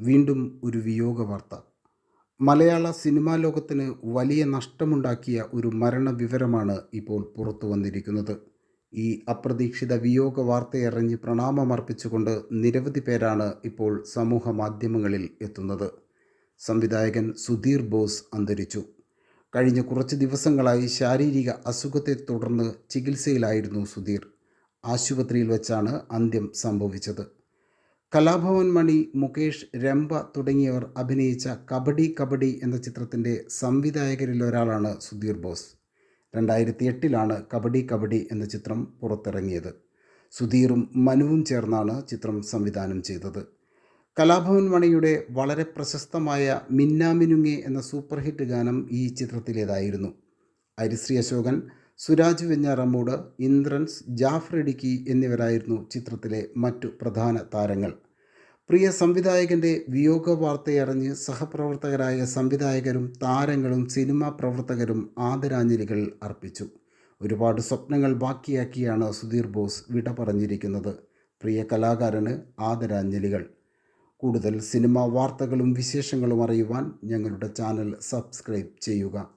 വീണ്ടും ഒരു വിയോഗ വാർത്ത മലയാള സിനിമാ ലോകത്തിന് വലിയ നഷ്ടമുണ്ടാക്കിയ ഒരു മരണ വിവരമാണ് ഇപ്പോൾ പുറത്തു വന്നിരിക്കുന്നത്. ഈ അപ്രതീക്ഷിത വിയോഗ വാർത്തയറിഞ്ഞ് പ്രണാമമർപ്പിച്ചുകൊണ്ട് നിരവധി പേരാണ് ഇപ്പോൾ സമൂഹ മാധ്യമങ്ങളിൽ എത്തുന്നത്. സംവിധായകൻ സുധീർ ബോസ് അന്തരിച്ചു. കഴിഞ്ഞ കുറച്ച് ദിവസങ്ങളായി ശാരീരിക അസുഖത്തെ തുടർന്ന് ചികിത്സയിലായിരുന്നു സുധീർ. ആശുപത്രിയിൽ വെച്ചാണ് അന്ത്യം സംഭവിച്ചത്. കലാഭവൻ മണി മുകേഷ് രംഭ തുടങ്ങിയവർ അഭിനയിച്ച കബഡി കബഡി എന്ന ചിത്രത്തിന്റെ സംവിധായകരിൽ ഒരാളാണ് സുധീർ ബോസ്. രണ്ടായിരത്തി എട്ടിലാണ് കബഡി കബഡി എന്ന ചിത്രം പുറത്തിറങ്ങിയത്. സുധീറും മനുവും ചേർന്നാണ് ചിത്രം സംവിധാനം ചെയ്തത്. കലാഭവൻ മണിയുടെ വളരെ പ്രശസ്തമായ മിന്നാമിനുങ്ങെ എന്ന സൂപ്പർ ഹിറ്റ് ഗാനം ഈ ചിത്രത്തിലേതായിരുന്നു. ഹരിശ്രീ അശോകൻ സുരാജ് വെഞ്ഞാറമ്മൂട് ഇന്ദ്രൻസ് ജാഫർ എന്നിവരായിരുന്നു ചിത്രത്തിലെ മറ്റു പ്രധാന താരങ്ങൾ. പ്രിയ സംവിധായകന്റെ വിയോഗ വാർത്തയറിഞ്ഞ് സഹപ്രവർത്തകരായ സംവിധായകരും താരങ്ങളും സിനിമാ പ്രവർത്തകരും ആദരാഞ്ജലികൾ അർപ്പിച്ചു. ഒരുപാട് സ്വപ്നങ്ങൾ ബാക്കിയാക്കിയാണ് സുധീർ ബോസ് വിട പറഞ്ഞിരിക്കുന്നത്. പ്രിയ കലാകാരന് ആദരാഞ്ജലികൾ. കൂടുതൽ സിനിമാ വാർത്തകളും വിശേഷങ്ങളും അറിയുവാൻ ഞങ്ങളുടെ ചാനൽ സബ്സ്ക്രൈബ് ചെയ്യുക.